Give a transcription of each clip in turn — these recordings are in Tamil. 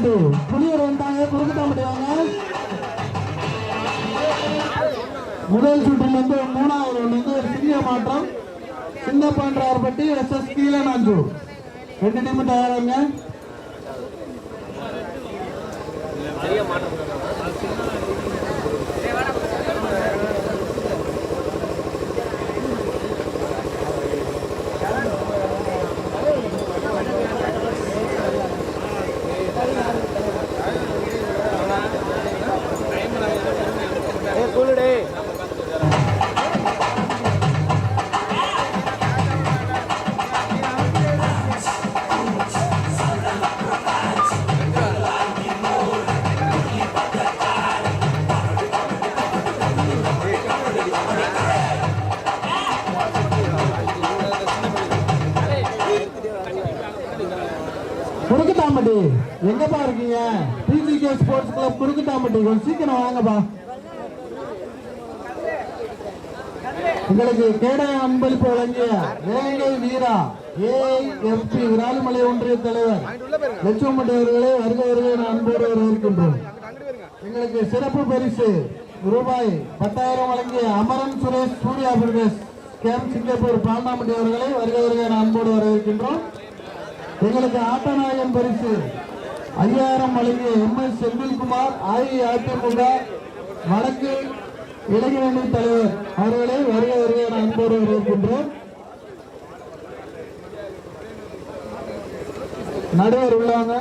குறுக்குத்தாம்பட்டி புலியூர் வந்தாங்க குறுக்குத்தாம்பட்டி வாங்க முதல் சுற்றில் வந்து மூணாவது round வந்து ஒரு சிறிய மாற்றம். சின்னப்பாண்டார்பட்டி எஸ்எஸ் கீழநாஞ்சு ரெண்டு டீம் தயாராங்க. குறுக்குத்தாம்பட்டி கொஞ்சம் சீக்கிரம் வாங்கப்பா. உங்களுக்கு கேட அன்பளிப்பு வழங்கிய வேங்கை வீரா ஏஎம்பி விராலிமலை ஒன்றிய தலைவர். லட்சுமணி அவர்களே வருக வருக அன்போடு வரவேற்கின்றோம். எங்களுக்கு சிறப்பு பரிசு ரூபாய் பத்தாயிரம் வழங்கிய அமரன் சுரேஷ் சூர்யா பிரதேஷ் கேம் சிங்கப்பூர் பாண்டாமட்டி அவர்களை வருக வருக அன்போடு வரவேற்கின்றோம். எங்களுக்கு ஆட்டநாயகன் பரிசு ஐயாயிரம் வழங்கிய எம் எஸ் செந்தில்குமார் அஇஅதிமுக வடக்கு இளைஞரணி தலைவர் அவர்களை வருக வருக என அன்போடு வரவேற்கின்றோம். நடுவர் உள்ளவங்க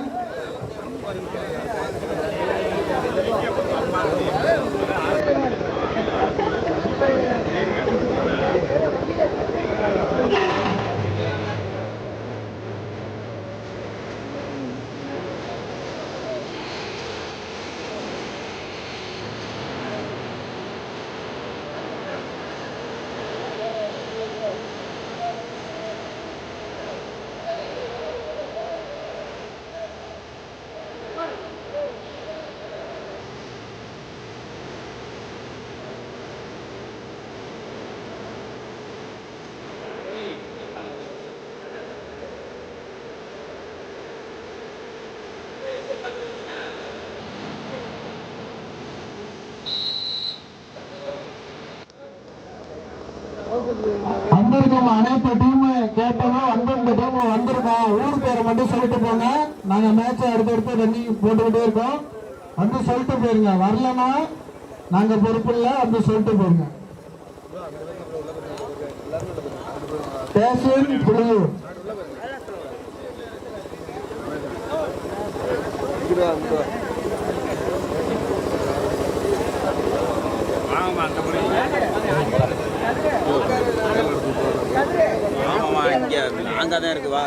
வந்திருக்கோம் அனைத்து டீம் கேட்டோம் வந்திருந்த டீம் வந்திருக்கோம். ஊர் பேரை மட்டும் சொல்லிட்டு போங்க. நாங்கள் மேட்சை அடுத்த அடுத்த ரன்னிங் போட்டுக்கிட்டே இருக்கோம். வந்து சொல்லிட்டு போயிருங்க. வரலன்னா நாங்க பொறுப்பு இல்லை. வந்து சொல்லிட்டு போயிருங்க. பேசுவன் புலியூர் ஆமாம்மா இங்கே அங்கே தான் இருக்கு வா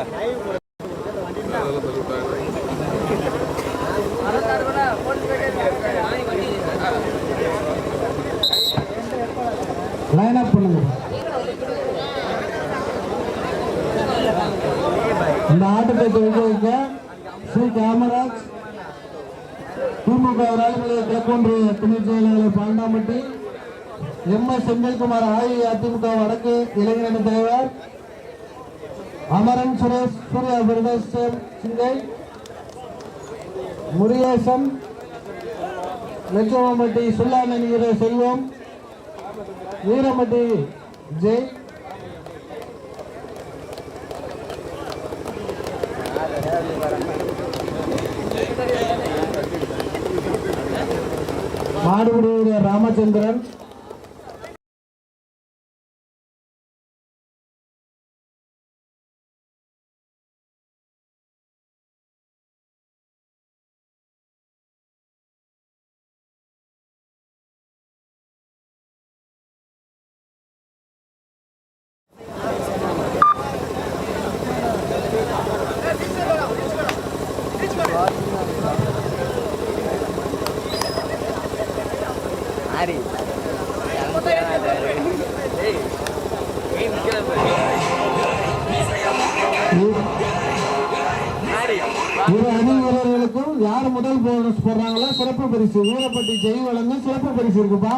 லைன் அப் பண்ணுங்க இந்த நிர்வகிக்க ஸ்ரீ காமராஜ் திமுக ராஜமலை கிழக்கொன்று துணை செயலாளர் பாண்டாம்பட்டி எம் எஸ் செந்தில்குமார் அஇஅதிமுக வடக்கு இளைஞரணி தலைவர் அமரன் சுரேஷ் சூர்யா பிரதேஷ் சிங்கை முருகேசன் லட்சுமம்பட்டி சுல்லான் செல்வம். வீரமட்டி ஜெய். மாடுபிடி ராமச்சந்திரன் இரு அணி யார் முதல் போனஸ் போடுறாங்களோ சிறப்பு பரிசு. வீரப்பட்டி ஜெய் வழங்கும் சிறப்பு பரிசு இருக்குப்பா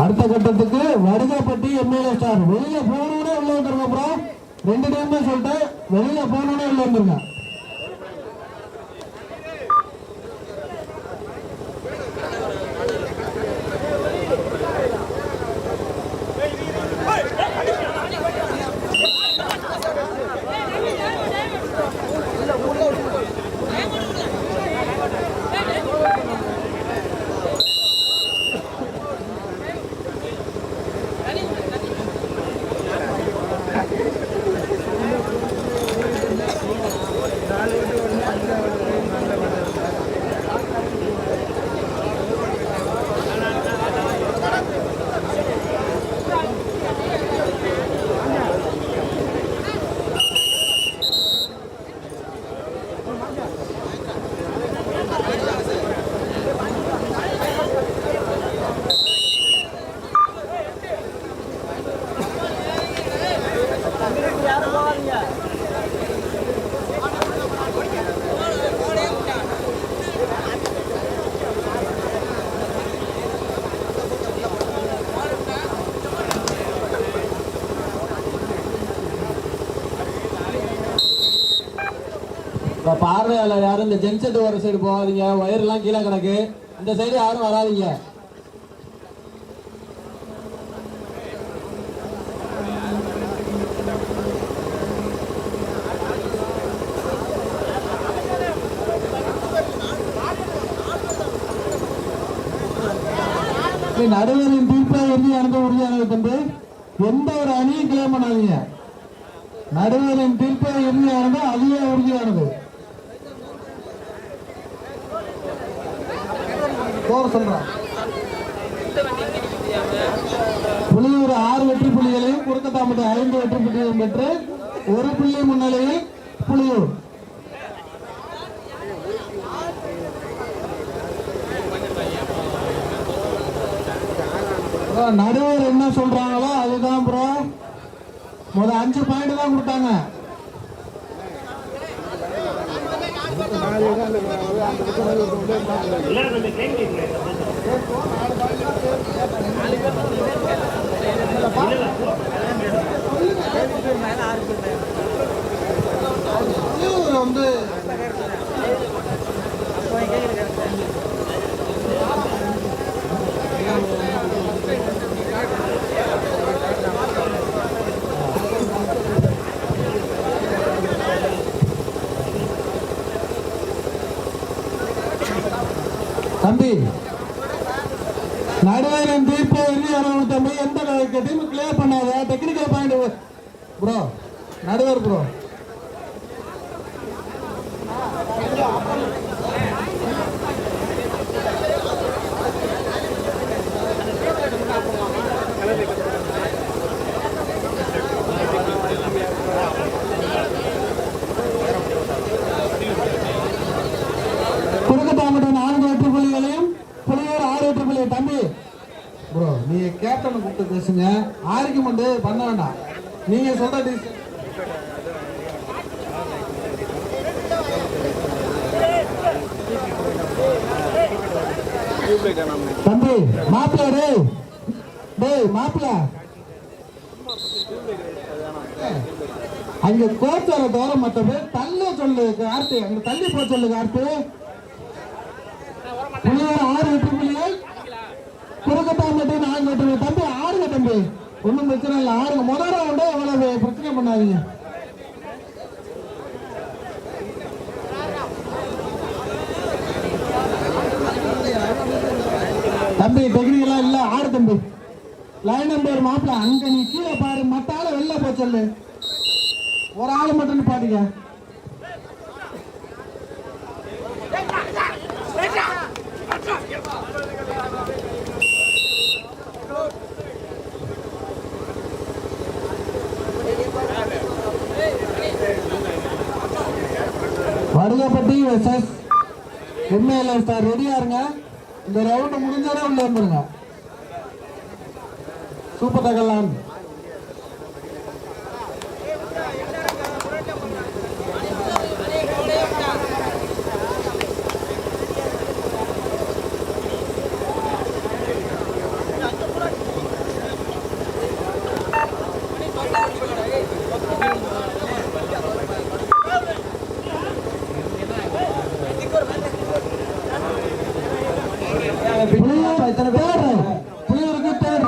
அடுத்த கட்டத்துக்கு வருகப்பட்டி எம்எல்ஏ ஸ்டார் வெளியில போனோடனே உள்ள வந்துருங்க அப்புறம் ரெண்டு டைம் சொல்லிட்டேன். வெளியில போனோடனே உள்ள வந்துருங்க பார்வையாளர் யாரும் இந்த ஜென்செட் ஒரு சைடு போகாதீங்க. ஒயர் எல்லாம் கீழே கிடக்கு. இந்த சைடு யாரும் வராதிங்க. நடுவரின் தீர்ப்பை இறுதியானது உறுதியானது தந்து எந்த ஒரு அணியும் கிளைம் பண்ணாதீங்க நடுவரின் தீர்ப்பை இறுதியானது அதிக உறுதியானது. போற சொல்றேன். புலியூர் ஆறு வெற்றி புள்ளிகளையும் குறுக்கத்தாம்பட்டி ஐந்து வெற்றி புள்ளிகளையும் பெற்று ஒரு புள்ளி முன்னிலையில் புலியூர். நடுவர் என்ன சொல்றாங்களோ அதுதான் ப்ரோ. முதல் அஞ்சு பாயிண்ட் தான் கொடுத்தாங்க புலியூர் வந்து தம்பி. நடுவரின் தீர்ப்பு இறுதியான தம்பி. எந்த டீம் கிளியர் பண்ணாத. டெக்னிக்கல் பாயிண்ட் ப்ரோ நடுவர் ப்ரோ குறுக்கத்தாமட்ட நான்கு வெற்றி புள்ளிகளையும் புலியூர் ஆறு வெற்றி புள்ளி தம்பி ப்ரோ நீங்க கேப்டன் கூப்பிட்டு பேசுங்க ஆர்குமெண்ட் பண்ண வேண்டாம். நீங்க சொல்ற decision- தம்பி மாப்பிள்ள டேய். டேய் மாப்பிள்ள அங்க கோச்சார தவிர மற்ற பேர் தள்ள சொல்லு கார்த்தி. அங்க தள்ளி போ சொல்லு கார்த்தி. ஆறு வெற்றி புள்ளிகள் மீட்டர் தம்பி ஆடுங்க தம்பி ஒன்றும் பிரச்சனை இல்லை ஆடுங்க முதல் ரவுண்டே எவ்வளவு பிரச்சனை பண்ணாதீங்க தம்பி டெக்னிக்கெல்லாம் இல்லை ஆடு தம்பி லைன் நம்பர் மாப்பிள அங்க நீ கீழே பாரு மற்ற ஆள் வெளில போ ஒரு ஆளு மட்டும் பாருங்க அருகப்பட்டி வெர்சஸ் எம்ஏஎல்ஏ சார் ரெடியா இருங்க. இந்த ரவுண்ட் முடிஞ்சாலே உள்ள வந்துருங்க. சூப்பர் தகலான் புளியூருக்கு பேர்?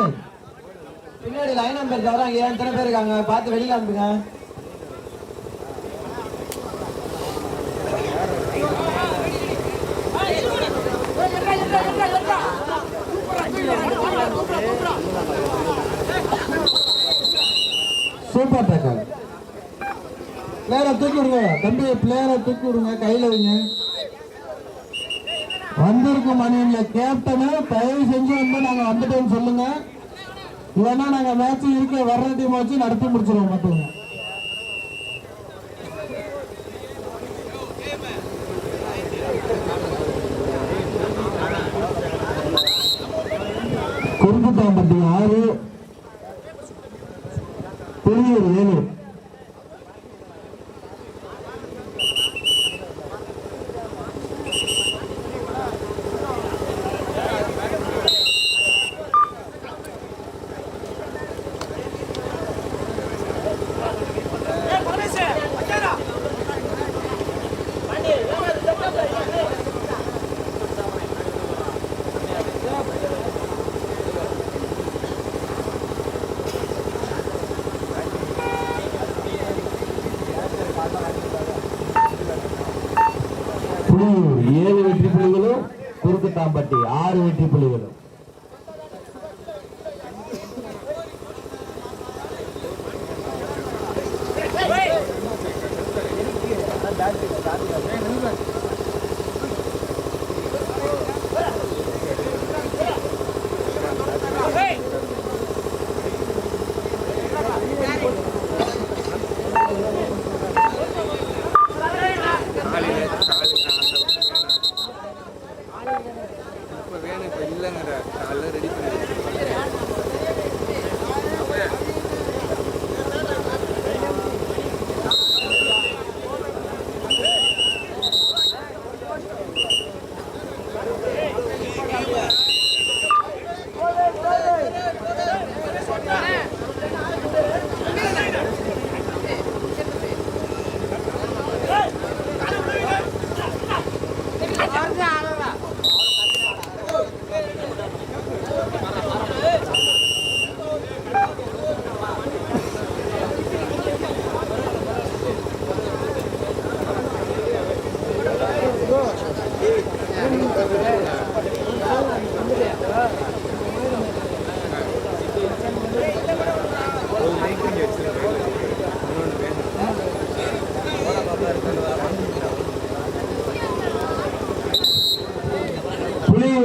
பின்னாடி லைன் நம்பர் தவறாங்க ஏன் இத்தனை பேர் இருக்காங்க? பார்த்து வெளியில் அனுப்புங்க. சூப்பர் டேக்கல் பிளேயரை தூக்கி விடுங்க. தம்பி பிளேயரை தூக்கி விடுங்க. கையில் வைங்க. வந்திருக்கும் அணியில கேப்டனு தயவு செஞ்சு வந்து நாங்க வந்துட்டோம்னு சொல்லுங்க. இல்லைன்னா நாங்க மேட்ச் இருக்க வர்ற டீம் வச்சு நடத்தி முடிச்சிருவோம் மட்டும் குறுக்குத்தாம்பட்டி ஆறு புலியூர் ஏழு புலியூர் ஏழு வெற்றி புலிகளும் குறுக்குத்தாம்பட்டி ஆறு வெற்றி புலிகளும்.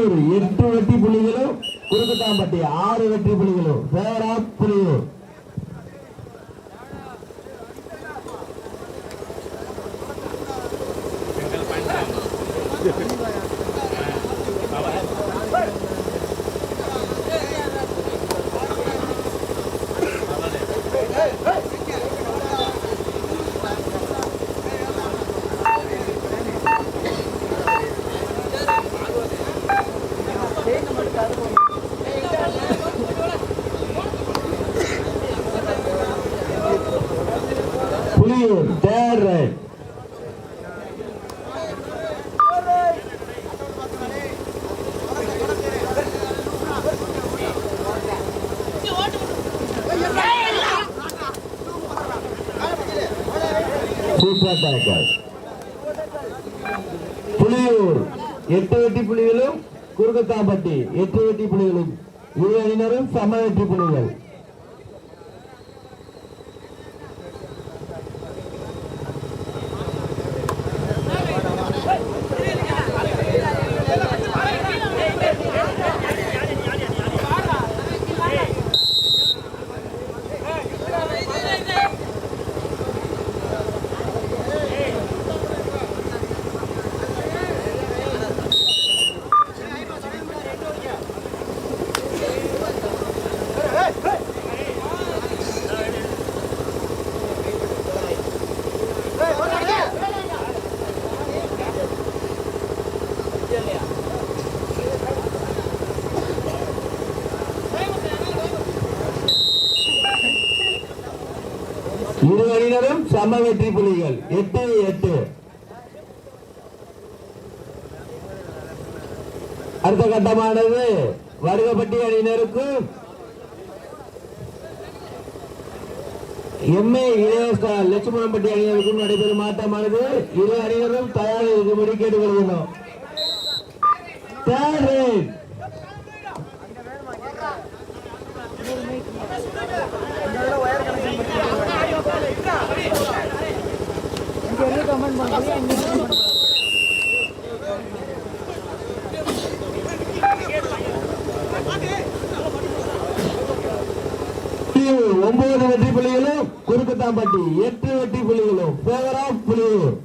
புலியூர் எட்டு வெற்றி புலிகளும் குறுக்குத்தாம்பட்டி ஆறு வெற்றி புலிகளும். பேரா ஆஃப் புலியூர் புலியூர் தேர் குறுக்கத்தாம்பட்டி எட்டு வெட்டி புலிகளும் இரு அணியினரும் சம வெற்றி புலிகள் இரு அணியினரும் சம வெற்றி புலிகள். எட்டு எட்டு. அடுத்த கட்டமானது. வருகப்பட்டி அணியினருக்கும் எம்ஏ இளையஸ்தா லட்சுமணம்பட்டி அணியினருக்கும் நடைபெறும் மாற்றமானது இரு அணியினரும் தயார் இருக்கும்படி கேட்டுக்கொள்கிறோம் Third rate. புலியூர் ஒன்பது வெற்றி புலிகளும் குறுக்குத்தாம்பட்டி எட்டு வெற்றி புலிகளும் ஃபேவர் புலியூர்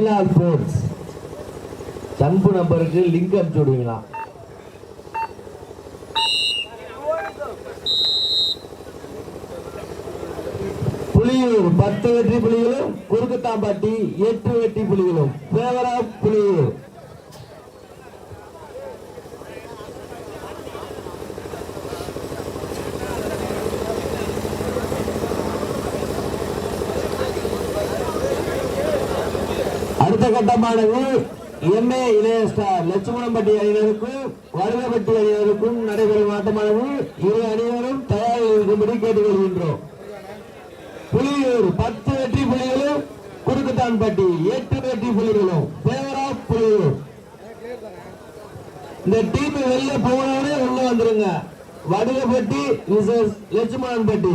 தமிழ்நாடு ஸ்போர்ட்ஸ் சன்பு நம்பருக்கு லிங்க் அனுப்பிச்சு விடுவீங்களா? புலியூர் பத்து வெற்றி புலிகளும் குறுக்குத்தாம்பட்டி எட்டு வெற்றி புலிகளும். ஃபேவர் புலியூர். அடுத்த கட்டமானது எம்ஏ இளைய ஸ்டார் லட்சுமணம்பட்டி அணியினருக்கும் வருகப்பட்டி அணியினருக்கும் நடைபெறும் ஆட்டமானது இரு அணியினரும் தயாரில் இருக்கும்படி கேட்டுக்கொள்கின்றோம். புலியூர் பத்து வெற்றி புலிகளும் குறுக்குத்தான்பட்டி எட்டு வெற்றி புலிகளும். ஃபேவர் ஆஃப் புலியூர் இந்த டீம் வெளில போனவனே உள்ள வந்துருங்க. வடுகப்பட்டி விசஸ் லட்சுமணன்பட்டி